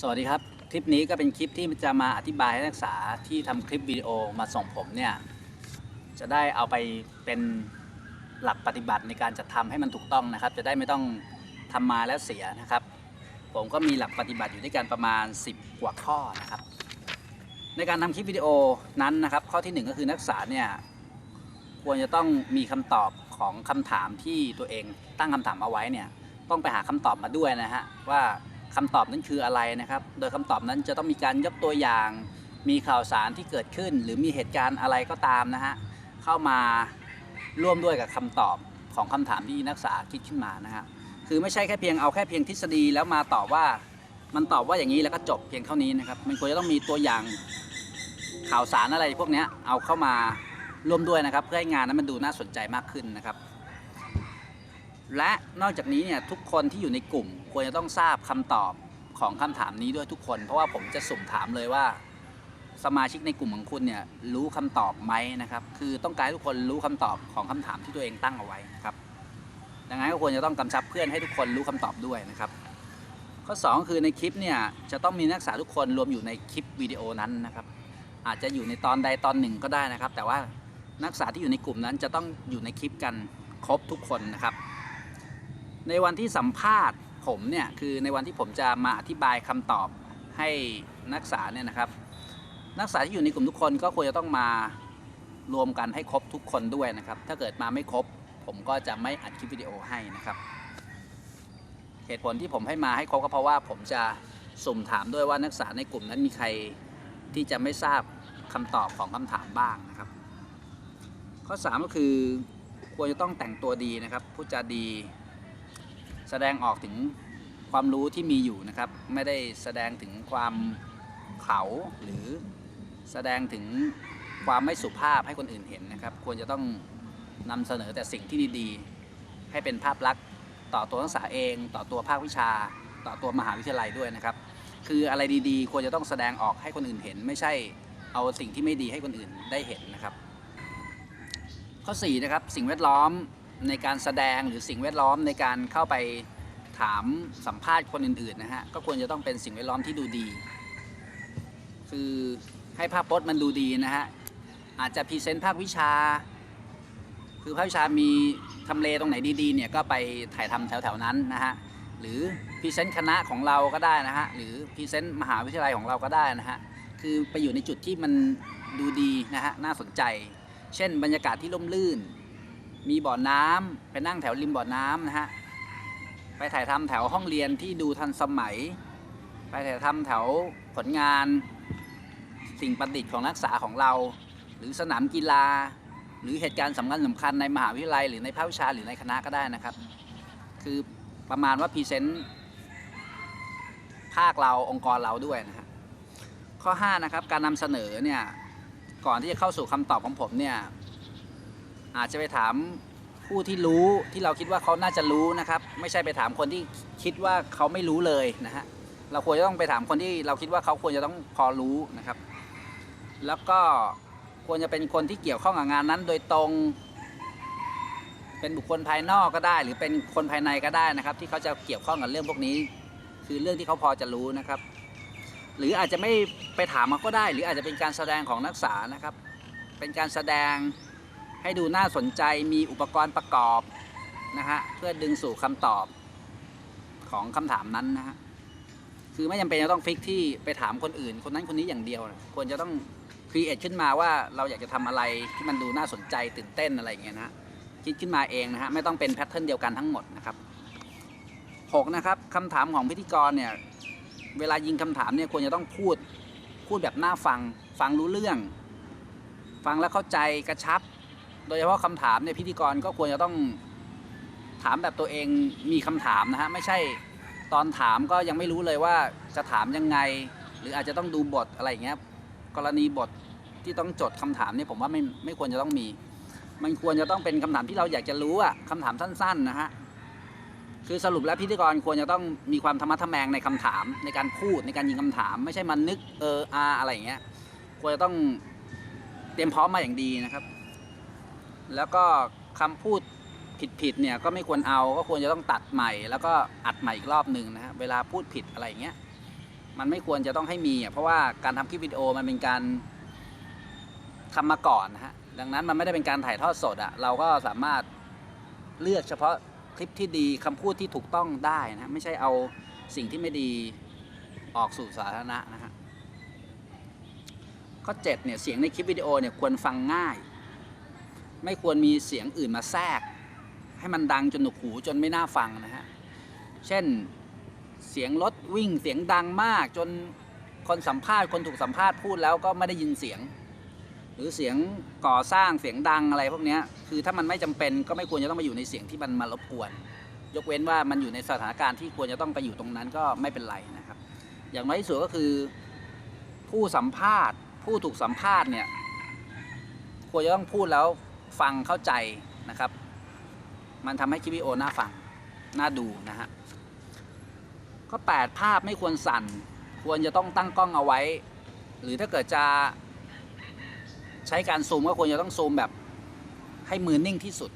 สวัสดีครับ คลิปนี้ก็เป็นคลิปที่จะมาอธิบายให้นักศึกษาที่ทำคลิปวิดีโอมาส่งผมเนี่ยจะได้เอาไปเป็นหลักปฏิบัติในการจัดทำให้มันถูกต้องนะครับ จะได้ไม่ต้องทำมาแล้วเสียนะครับ ผมก็มีหลักปฏิบัติอยู่ด้วยกันประมาณ 10 กว่าข้อนะครับ ในการทำคลิปวิดีโอนั้นนะครับ ข้อที่หนึ่งก็คือนักศึกษาเนี่ยควรจะต้องมีคำตอบของคำถามที่ตัวเองตั้งคำถามเอาไว้เนี่ยต้องไปหาคำตอบมาด้วยนะฮะว่า คำตอบนั้นคืออะไรนะครับ โดยคำตอบนั้นจะต้องมีการยกตัวอย่าง มีข่าวสารที่เกิดขึ้น หรือมีเหตุการณ์อะไรก็ตามนะฮะเข้ามาร่วมด้วยกับคำตอบของคำถามที่นักศึกษาคิดขึ้นมานะฮะคือไม่ใช่แค่เพียงเอาแค่เพียงทฤษฎีแล้วมาตอบว่ามันตอบว่าอย่างนี้แล้วก็จบเพียงเท่านี้นะครับ มันควรจะต้องมีตัวอย่างข่าวสารอะไรพวกเนี้ยเอาเข้ามาร่วมด้วยนะครับ เพื่อให้งานนั้นมันดูน่าสนใจมากขึ้นนะครับ และนอกจากนี้เนี่ยทุกคนที่อยู่ในกลุ่ม ควรจะต้องทราบคำตอบของคำถามนี้ด้วยทุกคน เพราะว่าผมจะสุ่มถามเลยว่า สมาชิกในกลุ่มของคุณเนี่ยรู้คำตอบไหมนะครับ คือต้องการให้ทุกคนรู้คำตอบของคำถามที่ตัวเองตั้งเอาไว้นะครับ ดังนั้นก็ควรจะต้องกำชับเพื่อนให้ทุกคนรู้คำตอบด้วยนะครับ ข้อสองคือในคลิปเนี่ยจะต้องมีนักศึกษาทุกคนรวมอยู่ในคลิปวิดีโอนั้นนะครับ อาจจะอยู่ในตอนใดตอนหนึ่งก็ได้นะครับ แต่ว่านักศึกษาที่อยู่ในกลุ่มนั้นจะต้องอยู่ในคลิปกันครบทุกคนนะครับ ในวันที่สัมภาษณ์ผมเนี่ยคือในวันที่ผมจะมาอธิบายคำตอบให้นักศึกษาเนี่ยนะครับ นักศึกษาที่อยู่ในกลุ่มทุกคนก็ควรจะต้องมารวมกันให้ครบทุกคนด้วยนะครับ ถ้าเกิดมาไม่ครบ ผมก็จะไม่อัดคลิปวิดีโอให้นะครับ เหตุผลที่ผมให้มาให้ครบก็เพราะว่าผมจะสุ่มถามด้วยว่านักศึกษาในกลุ่มนั้นมีใครที่จะไม่ทราบคำตอบของคำถามบ้างนะครับ ข้อ 3 ก็คือควรจะต้องแต่งตัวดีนะครับพูดจาดี แสดงออกถึงความรู้ที่มีอยู่นะครับ ไม่ได้แสดงถึงความเขาหรือแสดงถึงความไม่สุภาพให้คนอื่นเห็นนะครับ ควรจะต้องนำเสนอแต่สิ่งที่ดีๆ ให้เป็นภาพลักษณ์ต่อตัวนักศึกษาเอง ต่อตัวภาควิชา ต่อตัวมหาวิทยาลัยด้วยนะครับ คืออะไรดีๆ ควรจะต้องแสดงออกให้คนอื่นเห็น ไม่ใช่เอาสิ่งที่ไม่ดีให้คนอื่นได้เห็นนะครับ ข้อ4นะครับสิ่งแวดล้อม ในการแสดงหรือสิ่งแวดล้อมในการเข้าไปถามสัมภาษณ์คนอื่นๆนะฮะก็ควรจะต้องเป็นสิ่งแวดล้อมที่ดูดี คือให้ภาพพจน์มันดูดีนะฮะอาจจะพรีเซนต์ภาควิชา คือภาควิชามีทำเลตรงไหนดีๆเนี่ยก็ไปถ่ายทำแถวๆนั้นนะฮะหรือพรีเซนต์คณะของเราก็ได้นะฮะหรือพรีเซนต์มหาวิทยาลัยของเราก็ได้นะฮะคือไปอยู่ในจุดที่มันดูดีนะฮะน่าสนใจ เช่นบรรยากาศที่ร่มรื่น มีบ่อน้ำไปนั่งแถวริมบ่อน้ำนะฮะไปถ่ายทำแถวห้องเรียนที่ดูทันสมัย ไปถ่ายทำแถวผลงาน สิ่งประดิษฐ์ของนักศึกษาของเรา หรือสนามกีฬา หรือเหตุการณ์สำคัญสำคัญในมหาวิทยาลัย หรือในภาควิชาหรือในคณะก็ได้นะครับ คือประมาณว่าพรีเซนต์ภาคเราองค์กรเราด้วยนะฮะข้อ 5 นะครับ การนำเสนอเนี่ยก่อนที่จะเข้าสู่คำตอบของผมเนี่ย อาจจะไปถามผู้ที่รู้ที่เราคิดว่าเขาน่าจะรู้นะครับ ไม่ใช่ไปถามคนที่คิดว่าเขาไม่รู้เลยนะฮะเราควรจะต้องไปถามคนที่เราคิดว่าเขาควรจะต้องพอรู้นะครับ แล้วก็ควรจะเป็นคนที่เกี่ยวข้องกับงานนั้นโดยตรง เป็นบุคคลภายนอกก็ได้ หรือเป็นคนภายในก็ได้นะครับ ที่เขาจะเกี่ยวข้องกับเรื่องพวกนี้ คือเรื่องที่เขาพอจะรู้นะครับ หรืออาจจะไม่ไปถามมาก็ได้ หรืออาจจะเป็นการแสดงของนักศึกษานะครับ เป็นการแสดง ให้ดูน่าสนใจมีอุปกรณ์ประกอบนะฮะเพื่อดึงสู่คำตอบของคำถามนั้นนะฮะคือไม่จำเป็นจะต้องฟิกที่ไปถามคนอื่น คนนั้นคนนี้อย่างเดียวนะควรจะต้องครีเอทขึ้นมาว่าเราอยากจะทำอะไรที่มันดูน่าสนใจตื่นเต้นอะไรอย่างเงี้ยนะฮะคิดขึ้นมาเองนะฮะไม่ต้องเป็นแพทเทิร์นเดียวกันทั้งหมดนะครับหกนะครับคำถามของพิธีกรเนี่ยเวลายิงคำถามเนี่ยควรจะต้องพูดพูดแบบน่าฟังฟังรู้เรื่อง ฟังแล้วเข้าใจกระชับ โดยเฉพาะคำถามเนี่ยพิธีกรก็ควรจะต้องถามแบบตัวเองมีคำถามนะฮะไม่ใช่ตอนถามก็ยังไม่รู้เลยว่าจะถามยังไง หรืออาจจะต้องดูบทอะไรอย่างเงี้ยกรณีบทที่ต้องจดคำถามเนี่ยผมว่าไม่ไม่ควรจะต้องมี มันควรจะต้องเป็นคำถามที่เราอยากจะรู้อะคำถามสั้น ๆ นะฮะคือสรุปแล้วพิธีกรควรจะต้องมีความธรรมะทแมงในคำถามในการพูดในการยิงคำถาม ไม่ใช่มันนึกเอออาอะไรอย่างเงี้ยควรจะต้องเตรียมพร้อมมาอย่างดีนะครับ แล้วก็คำพูดผิดๆเนี่ยก็ไม่ควรเอาก็ควรจะต้องตัดใหม่ แล้วก็อัดใหม่อีกรอบหนึ่งนะฮะเวลาพูดผิดอะไรอย่างเงี้ยมันไม่ควรจะต้องให้มีอะเพราะว่าการทำคลิปวิดีโอมันเป็นการทำมาก่อนนะฮะดังนั้นมันไม่ได้เป็นการถ่ายทอดสดอะเราก็สามารถเลือกเฉพาะคลิปที่ดีคำพูดที่ถูกต้องได้นะฮะไม่ใช่เอาสิ่งที่ไม่ดีออกสู่สาธารณะนะฮะข้อ7เนี่ยเสียงในคลิปวิดีโอเนี่ยควรฟังง่าย ไม่ควรมีเสียงอื่นมาแทรก ให้มันดังจนหนวกหูจนไม่น่าฟังนะฮะ เช่นเสียงรถวิ่งเสียงดังมากจนคนสัมภาษณ์คนถูกสัมภาษณ์พูดแล้วก็ไม่ได้ยินเสียง หรือเสียงก่อสร้างเสียงดังอะไรพวกนี้คือถ้ามันไม่จำเป็นก็ไม่ควรจะต้องมาอยู่ในเสียงที่มันมารบกวน ยกเว้นว่ามันอยู่ในสถานการณ์ที่ควรจะต้องไปอยู่ตรงนั้นก็ไม่เป็นไรนะครับ อย่างน้อยที่สุดก็คือผู้สัมภาษณ์ ผู้ถูกสัมภาษณ์เนี่ยควรจะต้องพูดแล้ว ฟังเข้าใจนะครับ มันทำให้คลิปวิดีโอน่าฟัง น่าดูนะฮะก็8ภาพไม่ควรสั่น ควรจะต้องตั้งกล้องเอาไว้ หรือถ้าเกิดจะใช้การซูมก็ควรจะต้องซูมแบบให้มือนิ่งที่สุด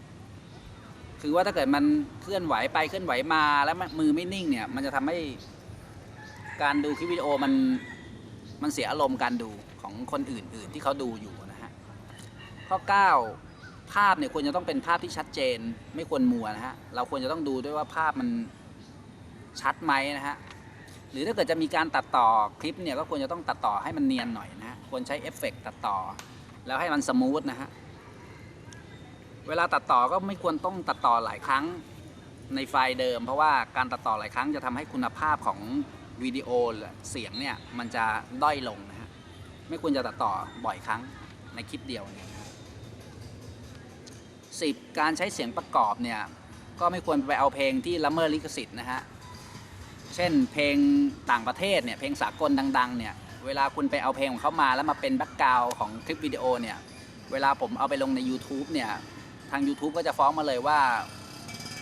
คือว่าถ้าเกิดมันเคลื่อนไหวไปเคลื่อนไหวมาแล้วมือไม่นิ่งเนี่ย มันจะทำให้การดูคลิปวิดีโอมันมันเสียอารมณ์การดูของคนอื่น ๆ ที่เขาดูอยู่นะฮะข้อ 9 ภาพเนี่ยควรจะต้องเป็นภาพที่ชัดเจน ไม่ควรมัวนะฮะเราควรจะต้องดูด้วยว่าภาพมันชัดไหมนะฮะหรือถ้าเกิดจะมีการตัดต่อคลิปเนี่ยก็ควรจะต้องตัดต่อให้มันเนียนหน่อยนะฮะควรใช้เอฟเฟกต์ตัดต่อ แล้วให้มันสมูทนะฮะเวลาตัดต่อก็ไม่ควรต้องตัดต่อหลายครั้งในไฟล์เดิม เพราะว่าการตัดต่อหลายครั้งจะทำให้คุณภาพของวิดีโอหรือเสียงเนี่ยมันจะด้อยลงนะฮะไม่ควรจะตัดต่อบ่อยครั้งในคลิปเดียวเนี่ย สิบการใช้เสียงประกอบเนี่ยก็ไม่ควรไปเอาเพลงที่ละเมิดลิขสิทธิ์นะฮะ เช่นเพลงต่างประเทศเนี่ยเพลงสากลดัง ๆ เนี่ยเวลาคุณไปเอาเพลงของเขามาแล้วมาเป็นแบ็กกราวของคลิปวิดีโอเนี่ยเวลาผมเอาไปลงใน YouTube เนี่ยทาง YouTube ก็จะฟ้องมาเลยว่า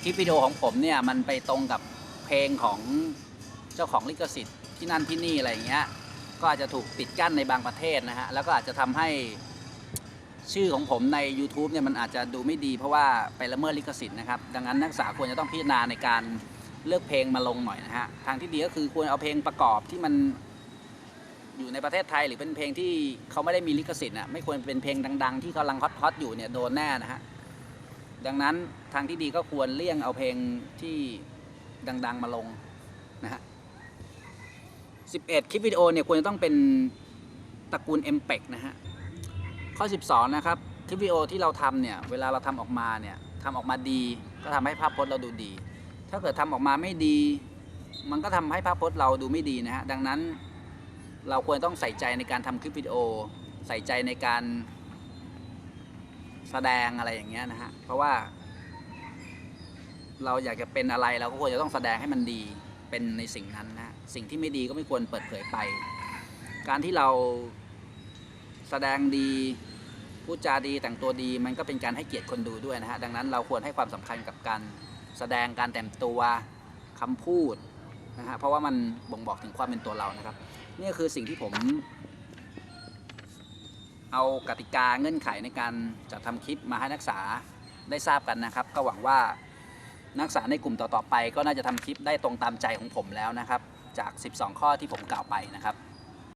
คลิปวิดีโอของผมเนี่ยมันไปตรงกับเพลงของเจ้าของลิขสิทธิ์ที่นั่นที่นี่อะไรอย่างเงี้ยก็อาจจะถูกปิดกั้นในบางประเทศนะฮะแล้วก็อาจจะทำให้ ชื่อของผมใน YouTube เนี่ยมันอาจจะดูไม่ดีเพราะว่าไปละเมิดลิขสิทธิ์นะครับ ดังนั้นนักศึกษาควรจะต้องพิจารณาในการเลือกเพลงมาลงหน่อยนะฮะ ทางที่ดีก็คือควรเอาเพลงประกอบที่มันอยู่ในประเทศไทยหรือเป็นเพลงที่เขาไม่ได้มีลิขสิทธิ์อะไม่ควรเป็นเพลงดัง ๆ ที่กำลังฮอตๆอยู่เนี่ยโดนแน่นะฮะดังนั้นทางที่ดีก็ควรเลี่ยงเอาเพลงที่ดัง ๆ มาลงนะฮะ11 คลิปวิดีโอเนี่ยควรจะต้องเป็นตระกูล m p e g นะฮะ ข้อ 12 นะครับ คลิปวิดีโอที่เราทำเนี่ย เวลาเราทำออกมาเนี่ยทำออกมาดี ก็ทำให้ภาพพจน์เราดูดี ถ้าเกิดทำออกมาไม่ดี มันก็ทำให้ภาพพจน์เราดูไม่ดีนะฮะ ดังนั้นเราควรต้องใส่ใจในการทำคลิปวิดีโอ ใส่ใจในการแสดงอะไรอย่างเงี้ยนะฮะ เพราะว่า เราอยากจะเป็นอะไรเราก็ควรจะต้องแสดงให้มันดี เป็นในสิ่งนั้นนะ สิ่งที่ไม่ดีก็ไม่ควรเปิดเผยไป การที่เราแสดงดี พูดจาดีแต่งตัวดีมันก็เป็นการให้เกียรติคนดูด้วยนะฮะดังนั้นเราควรให้ความสำคัญกับการแสดงการแต่งตัวคำพูดนะฮะเพราะว่ามันบ่งบอกถึงความเป็นตัวเรานะครับนี่คือสิ่งที่ผม เอากติกาเงื่อนไขในการจัดทำคลิปมาให้นักศึกษาได้ทราบกันนะครับ ก็หวังว่านักศึกษาในกลุ่มต่อๆไป ก็น่าจะทำคลิปได้ตรงตามใจของผมแล้วนะครับ จาก 12 ข้อที่ผมกล่าวไปนะครับ